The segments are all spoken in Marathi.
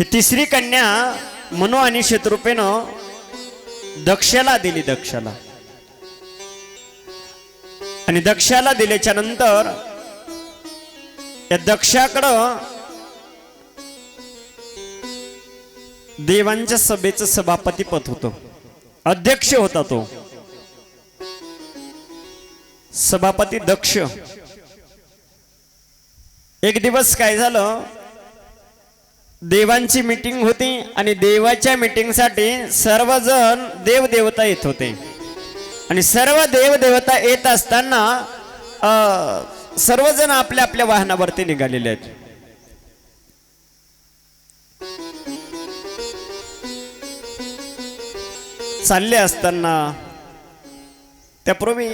ही तिसरी कन्या मनो आणि शत्रुपेनं दक्षला दिली दक्षाला. आणि दक्षाला दिल्याच्या नंतर या दक्षाकडं देवांच्या सभेचं सभापती पद होतं. अध्यक्ष होता तो. सभापती दक्ष. एक दिवस काय झालं? देवांची मीटिंग होती आणि देवाच्या मीटिंगसाठी सर्वजण देवदेवता येत होते. आणि सर्व देवदेवता येत असताना सर्वजण आपल्या आपल्या वाहनावरती निघालेले आहेत. चालले असताना त्यापूर्वी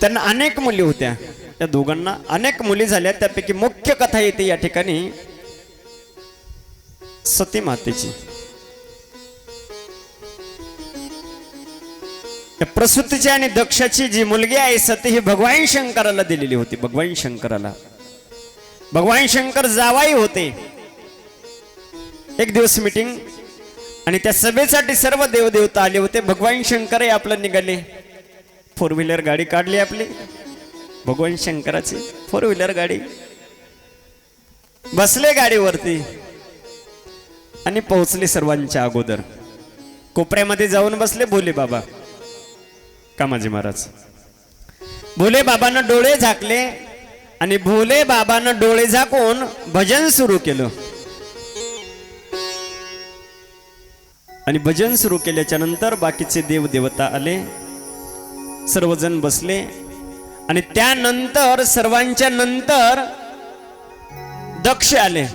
त्यांना अनेक मुली होत्या. त्या दोघांना अनेक मुली झाल्या त्यापैकी मुख्य कथा येते या ठिकाणी. सती मातेची. प्रसूतीची आणि दक्षाची जी मुलगी आहे सती ही भगवान शंकराला दिलेली होती भगवान शंकराला. भगवान शंकर जावाई होते. एक दिवस मीटिंग आणि त्या सभेसाठी सर्व देवदेवता आले होते. भगवान शंकरही आपलं निघाले. फोर व्हीलर गाडी काढली आपली. भगवान शंकराची फोर व्हीलर गाडी. बसले गाडीवरती. आणि पोहोचले सर्वांच्या अगोदर. कोपऱ्यामध्ये जाऊन बसले भोले बाबा. कामाजी महाराज. भोले बाबांना डोळे झाकले आणि भोले बाबांना डोळे झाकून भजन सुरू केलं. आणि भजन सुरू केल्याच्यानंतर बाकीचे देव देवता आले. सर्वजण बसले. आणि त्यानंतर सर्वांच्या नंतर दक्ष आले.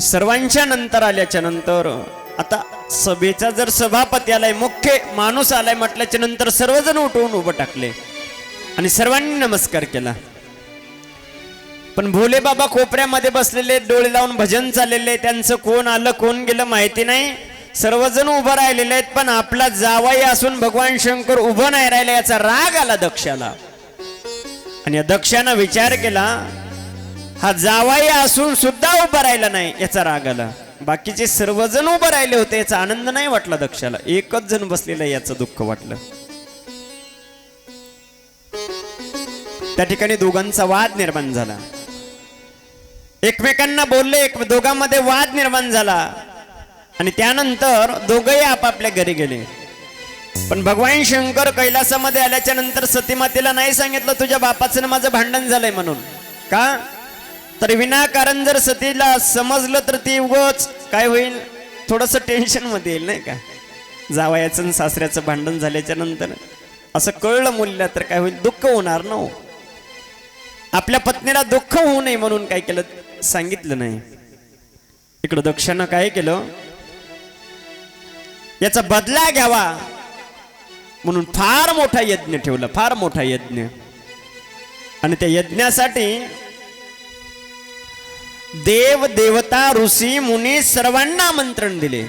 सर्वांच्या नंतर आल्याच्यानंतर आता सभेचा जर सभापती आलाय मुख्य माणूस आलाय म्हटल्याच्या नंतर सर्वजण उठवून उभं टाकले. आणि सर्वांनी नमस्कार केला. पण भोले बाबा कोपऱ्यामध्ये बसलेले डोळे लावून भजन चाललेले त्यांचं कोण आलं कोण गेलं माहिती नाही. सर्वजण उभं राहिलेले आहेत पण आपला जावाई असून भगवान शंकर उभं नाही राहिले याचा राग आला दक्षाला. आणि दक्षानं विचार केला हा जावाई असून सुद्धा उभा राहिला नाही याचा राग आला. बाकीचे सर्वजण उभं राहिले होते याचा आनंद नाही वाटला दक्षाला. एकच जण बसलेला याचं दुःख वाटलं. त्या ठिकाणी दोघांचा वाद निर्माण झाला. एकमेकांना बोलले एक दोघांमध्ये वाद निर्माण झाला. आणि त्यानंतर दोघंही आपापल्या घरी गेले. पण भगवान शंकर कैलासामध्ये आल्याच्यानंतर सतीमातेला नाही सांगितलं तुझ्या बापाचं माझं भांडण झालंय म्हणून. का? तर विनाकारण जर सतीला समजलं तर ती उगच काय होईल? थोडस टेन्शनमध्ये येईल नाही का? जावयाचं आणि सासऱ्याचं भांडण झाल्याच्यानंतर. असं कळलं मुलीला तर काय होईल? दुःख होणार ना हो. आपल्या पत्नीला दुःख होऊ नये म्हणून काय केलं? सांगितलं नाही. इकडं दक्षानं काय केलं? याचा बदला घ्यावा. म्हणून फार मोठा यज्ञ ठेवला फार मोठा यज्ञ. आणि त्या यज्ञासाठी देव देवता ऋषी मुनी सर्वांना आमंत्रण दिले.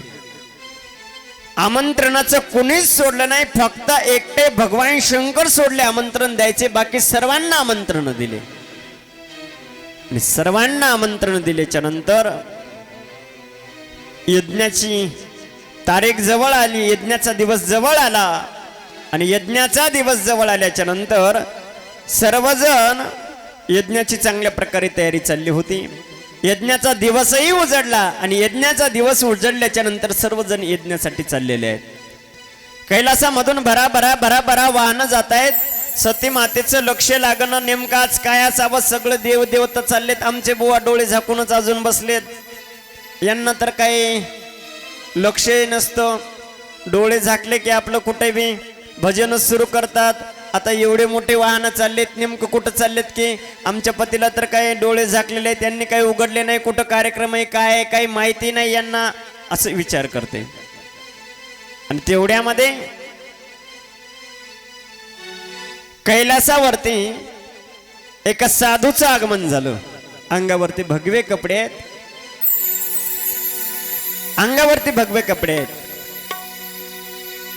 आमंत्रणाचं कुणीच सोडलं नाही फक्त एकटे भगवान शंकर सोडले आमंत्रण द्यायचे बाकी सर्वांना आमंत्रण दिले. आणि सर्वांना आमंत्रण दिल्याच्या नंतर यज्ञाची तारीख जवळ आली यज्ञाचा दिवस जवळ आला. आणि यज्ञाचा दिवस जवळ आल्याच्यानंतर सर्वजण यज्ञाची चांगल्या प्रकारे तयारी चालली होती. यज्ञाचा दिवसही उजडला आणि यज्ञाचा दिवस उजडल्याच्या नंतर सर्वजण यज्ञासाठी चाललेले आहेत. कैलासामधून भरा भरा भरा भरा वाहनं जात आहेत सती मातेचं लक्ष लागणं नेमकं आज काय असावं? सगळं देव देवता चाललेत. आमचे बुवा डोळे झाकूनच अजून बसलेत. यांना तर काही लक्षही नसतं. डोळे झाकले की आपलं कुठे बी भजनच सुरू करतात. आता एवढे मोठे वाहनं चाललेत नेमकं कुठं चाललेत की? आमच्या पतीला तर काही डोळे झाकलेले आहेत त्यांनी काही उघडले नाही कुठं कार्यक्रम आहे काय आहे काही माहिती नाही यांना असं विचार करते. आणि तेवढ्यामध्ये कैलासावरती एका साधूचं आगमन झालं. अंगावरती भगवे कपडे आहेत अंगावरती भगवे कपडे आहेत.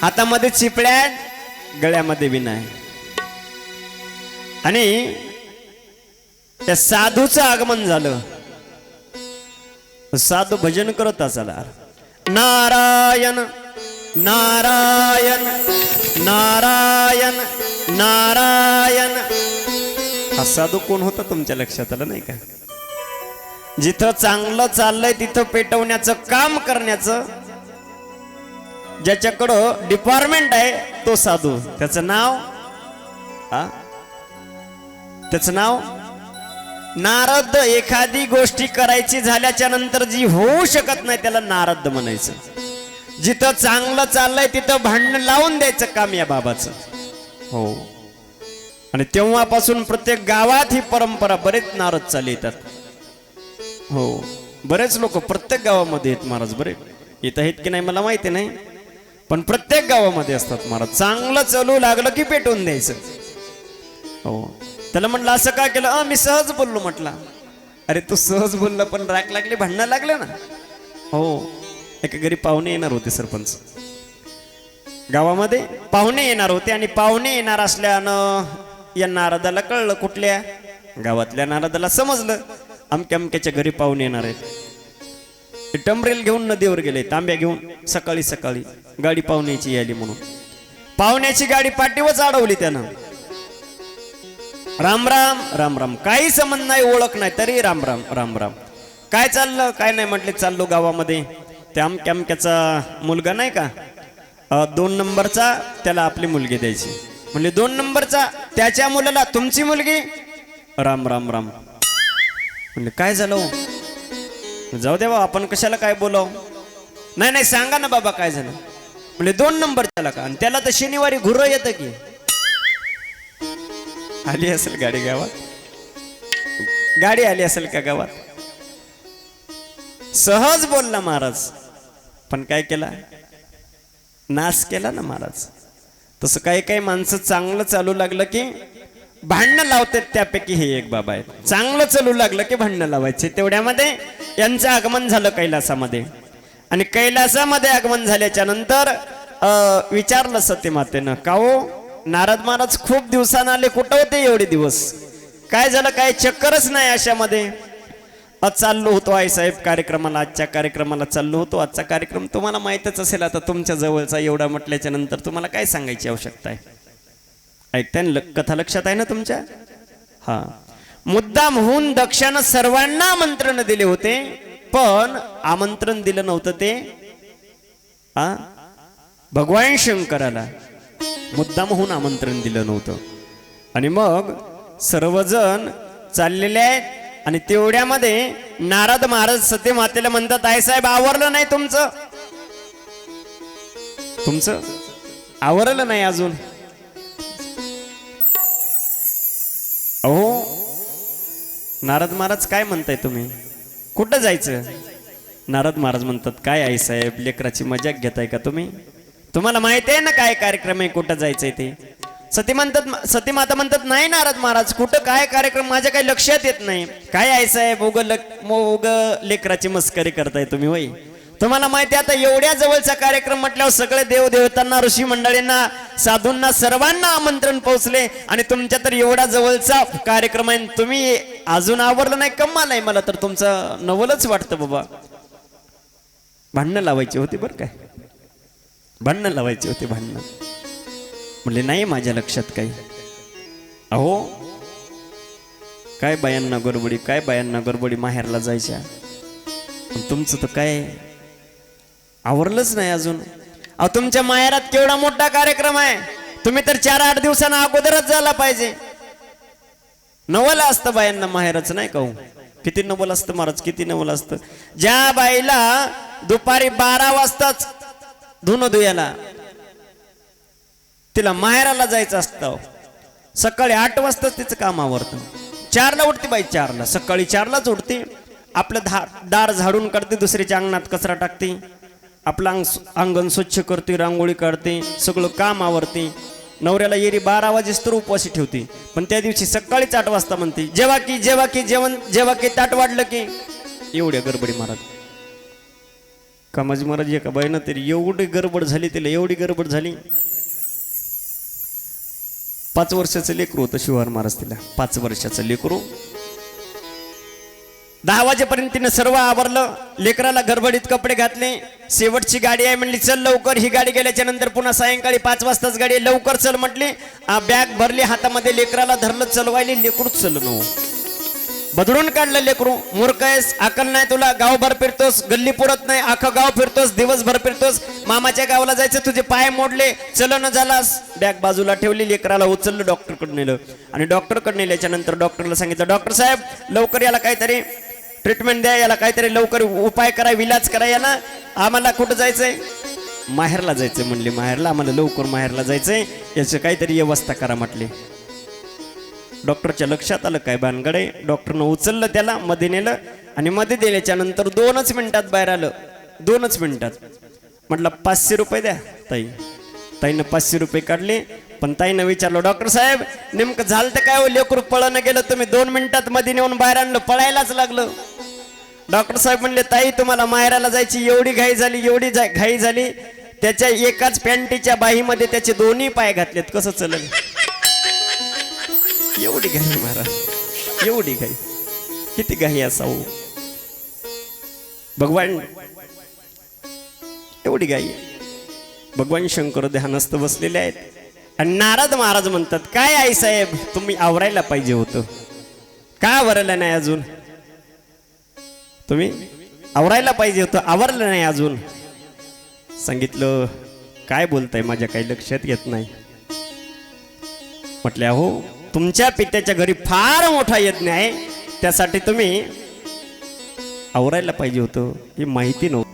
हातामध्ये चिपड्या आहेत गळ्यामध्ये विना आणि त्या साधूचं आगमन झालं. साधू भजन करत असाला. नारायण नारायण नारायण नारायण. हा साधू कोण होता तुमच्या लक्षात आलं नाही का? जिथं चांगलं चाललंय तिथं पेटवण्याचं काम करण्याचं ज्याच्याकडं डिपार्टमेंट आहे तो साधू. त्याचं नाव? हा? त्याचं नाव? नारद एखादी गोष्टी करायची झाल्याच्यानंतर जी होऊ शकत नाही त्याला नारद म्हणायचं. जिथं चांगलं चाललंय तिथं भांडण लावून द्यायचं काम या बाबाचं. हो. आणि तेव्हापासून प्रत्येक गावात ही परंपरा बरेच नारद चालू येतात. हो. बरेच लोक प्रत्येक गावामध्ये आहेत महाराज बरे. येत आहेत की नाही मला माहिती नाही. पण प्रत्येक गावामध्ये असतात महाराज. चांगलं चालू लागलं की पेटवून द्यायचं. हो. त्याला म्हटलं असं काय केलं? मी सहज बोललो म्हटला. अरे तू सहज बोलला पण राग लागली भांडणं लागलं ना. हो. एका घरी पाहुणे येणार होते सरपंच. गावामध्ये पाहुणे येणार होते आणि पाहुणे येणार असल्यानं या नारदाला कळलं कुठल्या? गावातल्या नारदाला समजलं. अमक्या अमक्याच्या घरी पाहुणे येणार आहेत. टमरेल घेऊन नदीवर गेले तांब्या घेऊन सकाळी सकाळी गाडी पाहुण्याची यायली म्हणून. पाहुण्याची गाडी पाठीवच अडवली त्यानं. राम राम राम राम. काही संबंध नाही ओळख नाही तरी राम राम राम राम. काय चाललं काय नाही म्हटले चाललो गावामध्ये. त्या अमक्या अमक्याचा मुलगा नाही का? दोन नंबरचा त्याला आपली मुलगी द्यायची. म्हणजे दोन नंबरचा त्याच्या मुलाला तुमची मुलगी? राम राम राम. म्हणजे काय झालं हो? जाऊ दे बा आपण कशाला काय बोलाव? नाही नाही सांगा ना बाबा काय झालं. म्हणजे दोन नंबर त्याला का? आणि त्याला तर शनिवारी घुर येतं की. आली असेल गाडी गावात? गाडी आली असेल का गावात? सहज बोलला महाराज. पण काय केला? नाश केला ना महाराज. तसं काही काही माणसं चांगलं चालू लागलं की भांडणं लावतात त्यापैकी हे एक बाबा आहे चांगलं चालू लागलं की भांडणं लावायचे. तेवढ्यामध्ये यांचं आगमन झालं कैलासामध्ये. आणि कैलासामध्ये आगमन झाल्याच्यानंतर विचारलं सत्यमातेनं का हो नारद महाराज खूप दिवसानं आले कुठं होते एवढे दिवस? काय झालं काय चक्करच नाही अशामध्ये? चाललो होतो आई साहेब कार्यक्रमाला आजच्या कार्यक्रमाला चाललो होतो. आजचा कार्यक्रम तुम्हाला माहीतच असेल. आता तुमच्या जवळचा एवढा म्हटल्याच्या नंतर तुम्हाला काय सांगायची आवश्यकता आहे? ऐकताय ना ल- कथा लक्षात आहे ना तुमच्या? हा. मुद्दाम होऊन दक्षानं सर्वांना आमंत्रण दिले होते पण आमंत्रण दिलं नव्हतं ते. आ? भगवान शंकराला मुद्दाम होऊन आमंत्रण दिलं नव्हतं. आणि मग सर्वजण चाललेले आहेत आणि तेवढ्यामध्ये नारद महाराज सत्य मातेला म्हणतात आई साहेब आवरलं नाही तुमचं? तुमचं? आवरलं नाही अजून? नारद महाराज काय म्हणताय तुम्ही? कुठं जायचं? नारद महाराज म्हणतात काय आई साहेब लेकराची मजाक घेताय का तुम्ही? तुम्हाला माहिती आहे ना काय कार्यक्रम आहे कुठं जायचंय ते? सती म्हणतात सती माता म्हणतात नाही नारद महाराज कुठं काय कार्यक्रम माझ्या काही लक्षात येत नाही. काय आई साहेब उग लक उग लेकराची मस्करी करताय तुम्ही वय तुम्हाला माहिती आहे आता एवढ्या जवळचा कार्यक्रम म्हटल्यावर सगळे देवदेवतांना ऋषी मंडळींना साधूंना सर्वांना आमंत्रण पोहोचले. आणि तुमच्या तर एवढा जवळचा कार्यक्रम आहे आणि तुम्ही अजून आवरलं नाही कम्मा आहे मला तर. तुमचं नवलच वाटतं बाबा. भांडणं लावायची होती बरं काय? भांडणं लावायची होती भांडणं. म्हणले नाही माझ्या लक्षात काही. अहो काय बायांना गडबडी काय बायांना गडबडी माहेरला जायच्या? तुमचं तर काय आवरलंच नाही अजून. अहो तुमच्या माहेरात केवढा मोठा कार्यक्रम आहे. तुम्ही तर चार आठ दिवसांना अगोदरच झाला पाहिजे. नवल असतं बायांना माहेरच नाही का हो? किती नवल असतं महाराज किती नवल असतं? ज्या बाईला दुपारी बारा वाजताच धुणं धुयाला तिला माहेराला जायचं असतं. सकाळी आठ वाजताच तिचं काम आवरतं. चारला उठते बाई चारला. सकाळी चारलाच उठते. आपलं धा दार झाडून काढते दुसरीच्या अंगणात कचरा टाकते. आपलं अंग अंगण स्वच्छ करते रांगोळी काढते सगळं काम आवरते. नवऱ्याला येरी बारा वाजेस तर उपवासी ठेवते. पण त्या दिवशी सकाळीच आठ वाजता म्हणते जेव्हा की जेव्हा की जेवण जेव्हा की ताट वाढलं की. एवढ्या गडबडी महाराज. कामाजी महाराज एका बाईनं तरी एवढी गडबड झाली तिला एवढी गडबड झाली. पाच वर्षाचं लेकरू होतं शिवार महाराज तिला. पाच वर्षाचं लेकरू. दहा वाजेपर्यंत तिनं सर्व आवरलं. लेकराला गडबडीत कपडे घातले. शेवटची गाडी आहे म्हणली चल लवकर. ही गाडी गेल्याच्यानंतर पुन्हा सायंकाळी पाच वाजताच गाडी आहे, लवकर चल म्हटली. आ, बॅग भरली हातामध्ये लेकराला धरलं चलवायली लेकरूच चलनो बदरून काढलं लेकरू. मूर्ख आहेस अकल नाही तुला. गावभर फिरतोस गल्ली पुरत नाही. अख्खं गाव फिरतोस दिवसभर फिरतोस. मामाच्या गावाला जायचं तुझे पाय मोडले. चल न झालास. बॅग बाजूला ठेवली लेकराला उचललं डॉक्टरकडे नेलं. आणि डॉक्टरकडे नेल्याच्या नंतर डॉक्टरला सांगितलं डॉक्टर साहेब लवकर याला काहीतरी ट्रीटमेंट द्या याला काहीतरी लवकर उपाय करा इलाज करा याला. आम्हाला कुठं जायचंय? माहेरला जायचं म्हणले माहेरला. आम्हाला लवकर माहेरला जायचंय. याचं काहीतरी व्यवस्था करा म्हटली. डॉक्टरच्या लक्षात आलं काय भानगडे? डॉक्टरनं उचललं त्याला मध्ये नेलं आणि मध्ये दिल्याच्या नंतर दोनच मिनिटात बाहेर आलं. दोनच मिनिटात. म्हटलं पाचशे रुपये द्या ताई. ताईनं पाचशे रुपये काढले. पण ताईनं विचारलं डॉक्टर साहेब नेमकं झालं तर काय हो? लेकरू पळणं गेलं तुम्ही दोन मिनिटात मध्ये नेऊन बाहेर आणलं पळायलाच लागलं. डॉक्टर साहेब म्हणले ताई तुम्हाला माहेराला जायची एवढी घाई झाली एवढी घाई झाली. त्याच्या एकाच पॅन्टीच्या बाहीमध्ये त्याचे दोन्ही पाय घातलेत. कसं चलन? एवढी घाई महाराज. एवढी घाई. किती घाई असावं? भगवान एवढी घाई भगवान शंकर ध्यानस्थ बसलेले आहेत. आणि नारद महाराज म्हणतात काय आई साहेब तुम्ही आवरायला पाहिजे होतं. का आवरायला नाही अजून? तुम्ही आवरायला पाहिजे होतं आवरलं नाही अजून. सांगितलं काय बोलताय माझ्या काही लक्षात येत नाही. म्हटल्या हो तुमच्या पित्याच्या घरी फार मोठा यज्ञ आहे त्यासाठी तुम्ही आवरायला पाहिजे होतं ही माहिती नव्हती.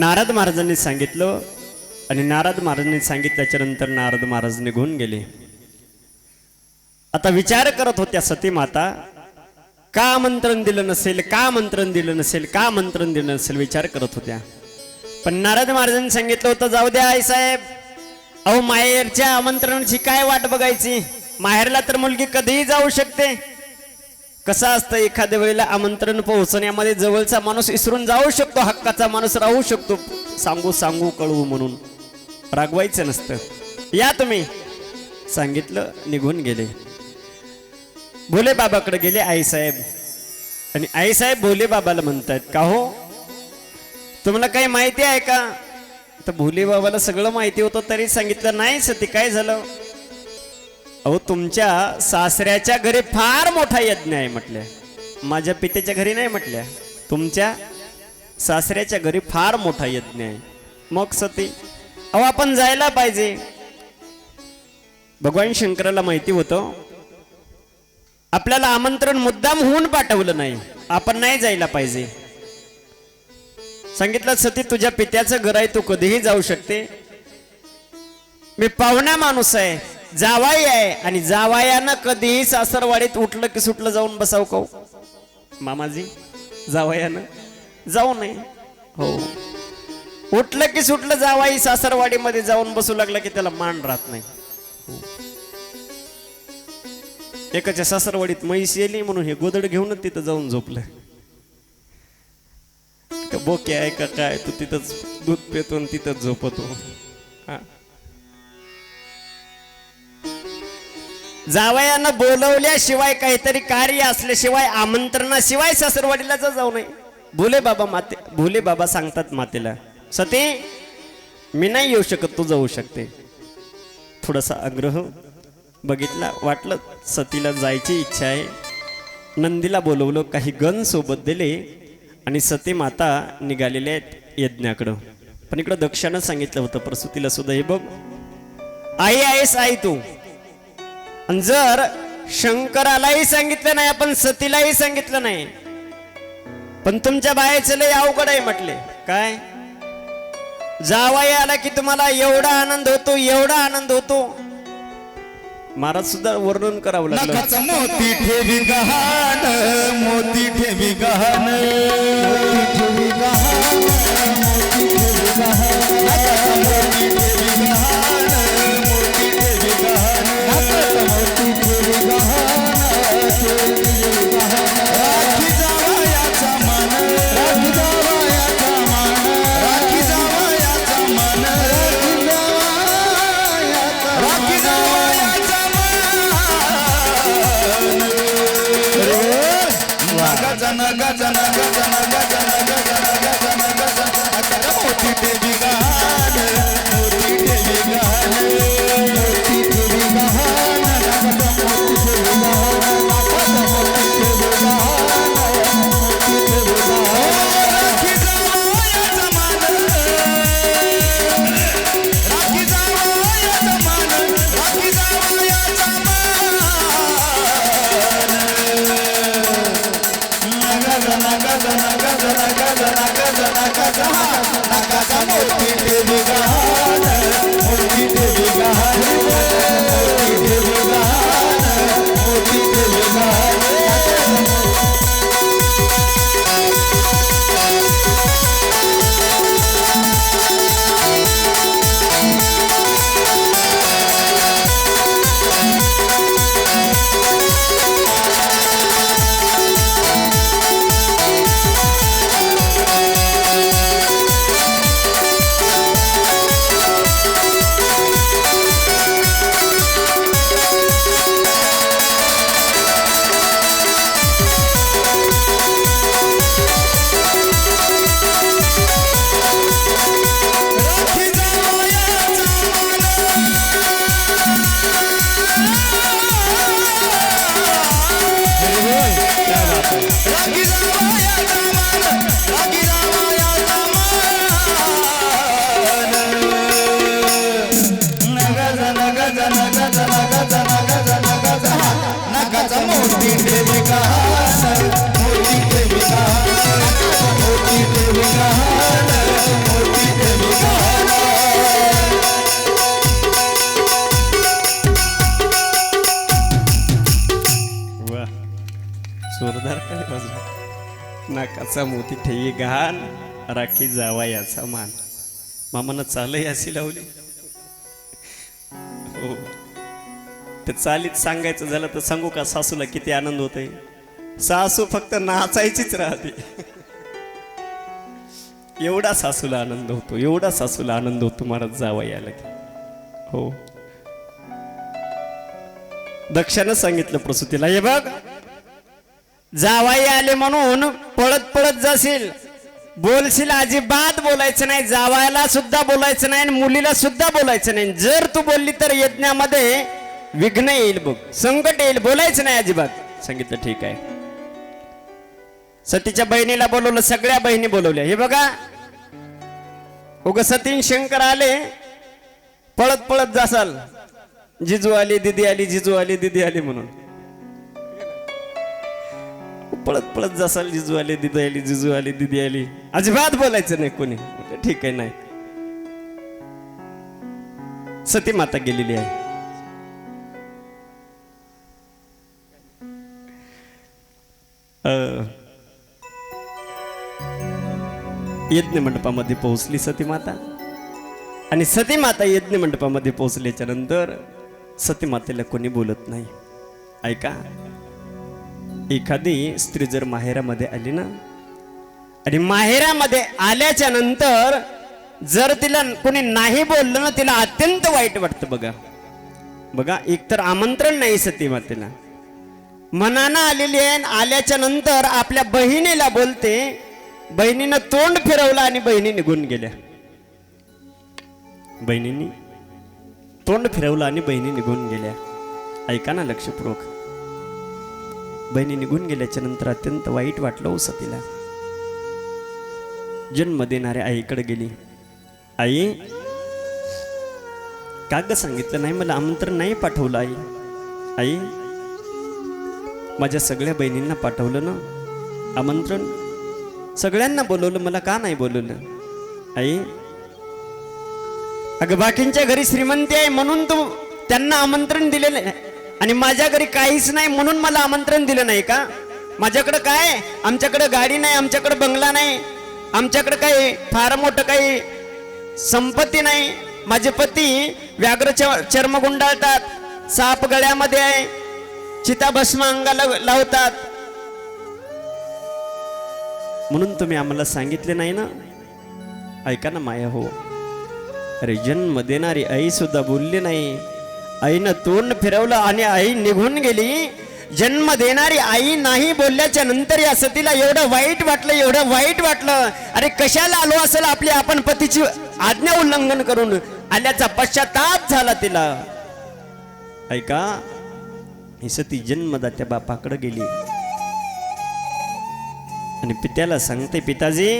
नारद महाराजांनी सांगितलं आणि नारद महाराजांनी सांगितल्याच्या नंतर नारद महाराज निघून गेले. आता विचार करत होत्या सती माता का आमंत्रण दिलं नसेल का आमंत्रण दिलं नसेल का आमंत्रण दिलं नसेल विचार करत होत्या. पण नारद महाराजांनी सांगितलं होतं जाऊ द्या आई साहेब अहो माहेरच्या आमंत्रणाची काय वाट बघायची? माहेरला तर मुलगी कधीही जाऊ शकते. कसं असतं एखाद्या वेळेला आमंत्रण पोहोचण्यामध्ये जवळचा माणूस इसरून जाऊ शकतो हक्काचा माणूस राहू शकतो. सांगू सांगू कळवू म्हणून. रागवायचं नसतं. या तुम्ही. सांगितलं निघून गेले. भोले बाबाकडे गेले आईसाहेब आणि आईसाहेब भोले बाबाला म्हणतात का हो? तुम्हाला काही माहिती आहे का? तर भोले बाबाला सगळं माहिती होतं तरी सांगितलं नाही सती काय झालं? अहो तुमच्या सासऱ्याच्या घरी फार मोठा यज्ञ आहे म्हटल्या माझ्या पित्याच्या घरी नाही म्हटल्या तुमच्या सासऱ्याच्या घरी फार मोठा यज्ञ आहे. मग सती अहो आपण जायला पाहिजे. भगवान शंकराला माहिती होतं आपल्याला आमंत्रण मुद्दाम होऊन पाठवलं नाही. आपण नाही जायला पाहिजे. सांगितलं सती तुझ्या पित्याचं घर आहे तू कधीही जाऊ शकते. मी पाहुणा माणूस आहे जावाई आहे आणि जावायानं कधीही सासरवाडीत उठलं की सुटलं जाऊन बसाव का हो? मामाजी जावयानं जाऊ नये. हो. उठलं की सुटलं जावाई सासरवाडीमध्ये जाऊन बसू लागलं की त्याला मान राहत नाही. एकाच्या सासरवाडीत म्हैस येली म्हणून हे गोदड घेऊनच तिथं जाऊन झोपलं. का बोके आहे का काय? तू तिथंच दूध पितो आणि तिथंच झोपतो. हा. जावयानं बोलवल्याशिवाय काहीतरी कार्य असल्याशिवाय आमंत्रणाशिवाय सासरवाडीला जाऊ नये. भोले बाबा माते भोले बाबा सांगतात मातेला सती मी नाही येऊ शकत तू जाऊ शकते. थोडासा आग्रह बघितला वाटलं सतीला जायची इच्छा आहे. नंदीला बोलवलं काही गण सोबत दिले आणि सती माता निघालेल्या आहेत यज्ञाकडं. पण इकडं दक्षानं सांगितलं होतं प्रसूतीला सुद्धा हे बघ आई आहेस आई तू. आणि जर शंकरालाही सांगितलं नाही आपण सतीलाही सांगितलं नाही. पण तुमच्या बायाचं लय अवघड आहे म्हटले. काय? जावाई आला की तुम्हाला एवढा आनंद होतो एवढा आनंद होतो. महाराज सुद्धा वर्णन करावं लागलं. नखाचा मोती ठेवी गहाण मोती ठेवी गहाण. मोती ठेवी गहाण गजन गजन गजन गजन गजन गजन मोती देवी मोती देवी मोती देवी मोती देवी वा जोरदार काय वाजला नाकाचा मोती ठेवी गहान राखी जावा याचा मान. मामानं चालही अशी लावली. ते चालीत सांगायचं झालं तर सांगू का सासूला किती आनंद होतोय? सासू फक्त नाचायचीच राहते. एवढा सासूला आनंद होतो एवढा सासूला आनंद होतो महाराज जावा यायला की हो. दक्षानं सांगितलं प्रसूतीला हे बघ जावाई आले म्हणून पळत पळत जाशील. बोलशील अजिबात बोलायचं नाही जावायला सुद्धा बोलायचं नाही आणि मुलीला सुद्धा बोलायचं नाही. जर तू बोलली तर यज्ञामध्ये विघ्न येईल बघ. संकट येईल बोलायचं नाही अजिबात. सांगितलं ठीक आहे. सतीच्या बहिणीला बोलवलं सगळ्या बहिणी बोलवल्या. हे बघा. उग सतीन शंकर आले पळत पळत जासाल. जिजू आली दिदी आली जिजू आली दिदी आली म्हणून. पळत पळत जासाल जिजू आली दिदी आली जिजू आली दिदी आली. अजिबात बोलायचं नाही कोणी. ठीक आहे नाही. सती माता गेलेली आहे. यज्ञ मंडपामध्ये पोहोचली सती माता आणि सती माता यज्ञ मंडपामध्ये पोहोचल्याच्या नंतर सती मातेला कोणी बोलत नाही ऐका एखादी स्त्री जर माहेरामध्ये आली ना आणि माहेरामध्ये आल्याच्यानंतर जर तिला कोणी नाही बोललं ना तिला अत्यंत वाईट वाटतं बघा बघा एकतर आमंत्रण नाही सती मातेला मनानं आलेली आहे आल्याच्यानंतर आपल्या बहिणीला बोलते बहिणीनं तोंड फिरवलं आणि बहिणी निघून गेल्या. बहिणींनी तोंड फिरवलं आणि बहिणी निघून गेल्या. ऐका ना लक्षपूर्वक. बहिणी निघून गेल्याच्यानंतर अत्यंत वाईट वाटलं हो सतीला. जन्म देणाऱ्या आईकडे गेली. आई का सांगितलं नाही मला आमंत्रण नाही पाठवलं आई. आई माझ्या सगळ्या बहिणींना पाठवलं ना? आमंत्रण? सगळ्यांना बोलवलं मला का नाही बोलवलं? आई अगं बाकींच्या घरी श्रीमंती आहे म्हणून तू त्यांना आमंत्रण दिलेलं आहे. आणि माझ्या घरी काहीच नाही म्हणून मला आमंत्रण दिलं नाही का? माझ्याकडं काय? आमच्याकडं गाडी नाही आमच्याकडं बंगला नाही. आमच्याकडं काही फार मोठं काही संपत्ती नाही. माझे पती व्याघ्र चर्म गुंडाळतात साप गळ्यामध्ये आहे. चिताभस्म अंगाला लावतात. म्हणून तुम्ही आम्हाला सांगितले नाही ना? ऐका ना माया हो. अरे जन्म देणारी आई सुद्धा बोलली नाही. आईनं तोंड फिरवलं आणि आई निघून गेली. जन्म देणारी आई नाही बोलल्याच्या नंतर या सतीला एवढं वाईट वाटलं एवढं वाईट वाटलं. अरे कशाला आलो असेल आपली आपण पतीची आज्ञा उल्लंघन करून? आल्याचा पश्चाताप झाला तिला. ऐका ही सती जन्मदात्या बापाकडे गेली. आणि पित्याला सांगते पिताजी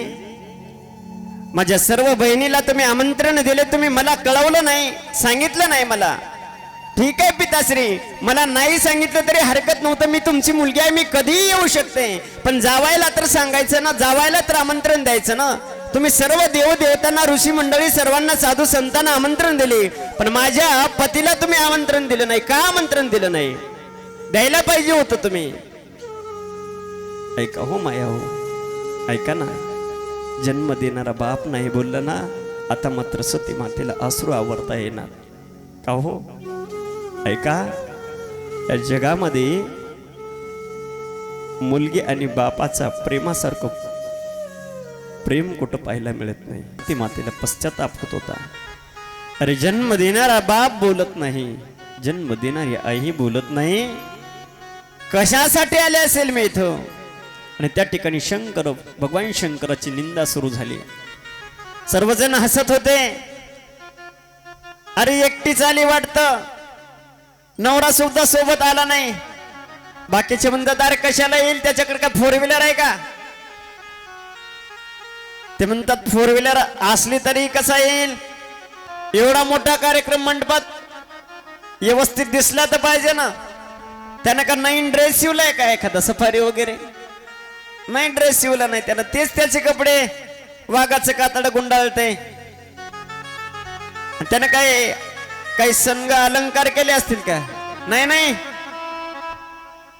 माझ्या सर्व बहिणीला तुम्ही आमंत्रण दिले तुम्ही मला कळवलं नाही सांगितलं नाही मला. ठीक आहे पिताश्री मला नाही सांगितलं तरी हरकत नव्हतं मी तुमची मुलगी आहे मी कधीही येऊ शकते. पण जावायला तर सांगायचं ना जावायला तर आमंत्रण द्यायचं ना. तुम्ही सर्व देव देवतांना ऋषी मंडळी सर्वांना साधू संतांना आमंत्रण दिले. पण माझ्या पतीला तुम्ही आमंत्रण दिलं नाही का आमंत्रण दिलं नाही? द्यायला पाहिजे होतं तुम्ही. ऐका हो माया हो. ऐका ना. जन्म देणारा बाप नाही बोलला ना आता मात्र सती मातेला आसरू आवरता येणार. का हो? ऐका. या जगामध्ये मुलगी आणि बापाचा प्रेमासारखं प्रेम कुठं पाहायला मिळत नाही. ती मातेला पश्चाताप होत होता. अरे जन्म देणारा बाप बोलत नाही. जन्म देणारी आई बोलत नाही. कशासाठी आले असेल मी इथं? आणि त्या ठिकाणी शंकर भगवान शंकराची निंदा सुरू झाली. सर्वजण हसत होते. अरे एकटीच आली वाटत. नवरा सुद्धा सोबत आला नाही. बाकीचे म्हणतात अरे कशाला येईल? त्याच्याकडे का फोर व्हीलर आहे का? ते म्हणतात फोर व्हीलर असली तरी कसा येईल? एवढा मोठा कार्यक्रम मंडपात व्यवस्थित दिसला तर पाहिजे ना. त्यानं का नवीन ड्रेस शिवलाय का एखादा सफारी वगैरे? नाही ड्रेस शिवला नाही त्यानं. तेच त्याचे कपडे वाघाचं कातड गुंडाळते त्यानं काय काही संघ अलंकार केले असतील का? नाही नाही.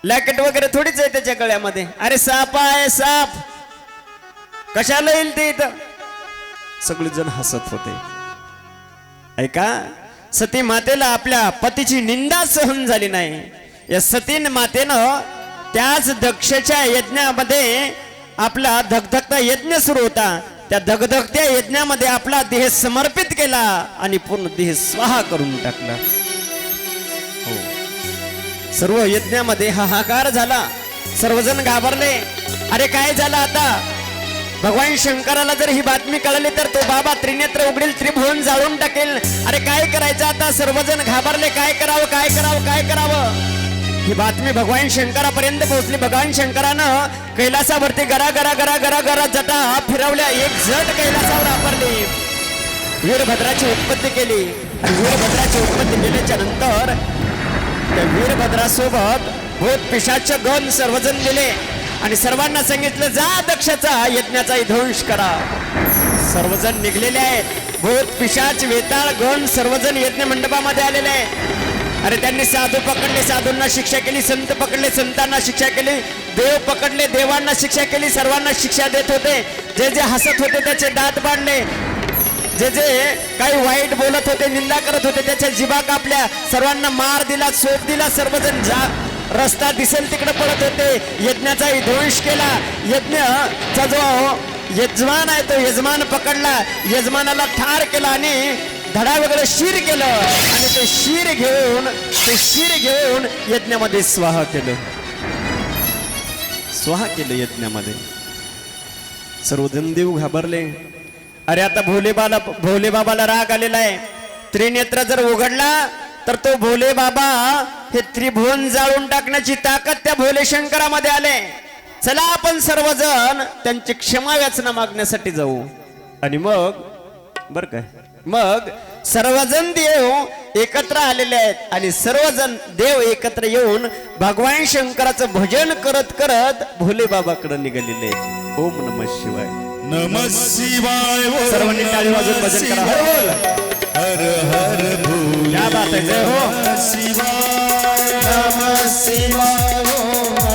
लॅकेट वगैरे थोडीच आहे त्याच्या गळ्यामध्ये. अरे साप आहे साप. कशाला येईल ते इथं? सगळेजण हसत होते. ऐका सती मातेला आपल्या पतीची निंदा सहन झाली नाही. या सतीन मातेनं त्याच दक्षच्या यज्ञामध्ये आपला धगधगता यज्ञ सुरू होता. त्या धगधगत्या यज्ञामध्ये आपला देह समर्पित केला आणि पूर्ण देह स्वाहा करून टाकला. हो. सर्व यज्ञामध्ये हाहाकार झाला. सर्वजण घाबरले. अरे काय झालं आता? भगवान शंकराला जर ही बातमी कळली तर तो बाबा त्रिनेत्र उघडील त्रिभुवन जाळून टाकेल. अरे काय करायचं आता? सर्वजण घाबरले. काय करावं? काय करावं? काय करावं? ही बातमी भगवान शंकरापर्यंत पोहोचली. भगवान शंकरानं कैलासावरती गरा गरा गरा गरा गरा जटा फिरवल्या. एक जट कैलासावर वापरली वीरभद्राची उत्पत्ती केली. आणि वीरभद्राची उत्पत्ती केल्याच्यानंतर त्या वीरभद्रासोबत भूत पिशाच गण सर्वजण दिले आणि सर्वांना सांगितलं जा दक्षाचा यज्ञाचा ध्वंस करा. सर्वजण निघलेले आहेत. भूत पिशाच वेताळ गण सर्वजण यज्ञ मंडपामध्ये आलेले आहेत. अरे त्यांनी साधू पकडले साधूंना शिक्षा केली संत पकडले संतांना शिक्षा केली देव पकडले देवांना शिक्षा केली सर्वांना शिक्षा देत होते. जे जे हसत होते त्याचे दात बांधले. जे जे काही वाईट बोलत होते निंदा करत होते त्याच्या जिभा कापल्या. सर्वांना मार दिला सोप दिला सर्वजण जा रस्ता दिसेल तिकडे पडत होते. यज्ञाचा ध्वंस केला. यज्ञचा जो यजमान आहे तो यजमान पकडला. यजमानाला ठार केला आणि धडा वगैरे शिर केलं. आणि ते शिर घेऊन ते शिर घेऊन यज्ञामध्ये स्वाहा केलं. स्वाहा केलं यज्ञामध्ये. सर्वजण देव घाबरले. अरे आता भोलेबाला भोले बाबाला राग आलेला आहे. त्रिनेत्र जर उघडला तर तो भोले बाबा हे त्रिभुवन जाळून टाकण्याची ताकद त्या भोले शंकरामध्ये आले. चला आपण सर्वजण त्यांची क्षमा याचना मागण्यासाठी जाऊ. आणि मग बर काय मग सर्वजण देव एकत्र आलेले आहेत आणि सर्वजण देव एकत्र येऊन भगवान शंकराचं भजन करत करत भोले बाबाकडे निघालेले आहेत. ओम नम शिवाय. नम शिवाय ओम सर्वांनी टाळी वाजवून भजन करा. हर. हर हर भोले क्या बात है. जय हो शिवाय. नम शिवाय.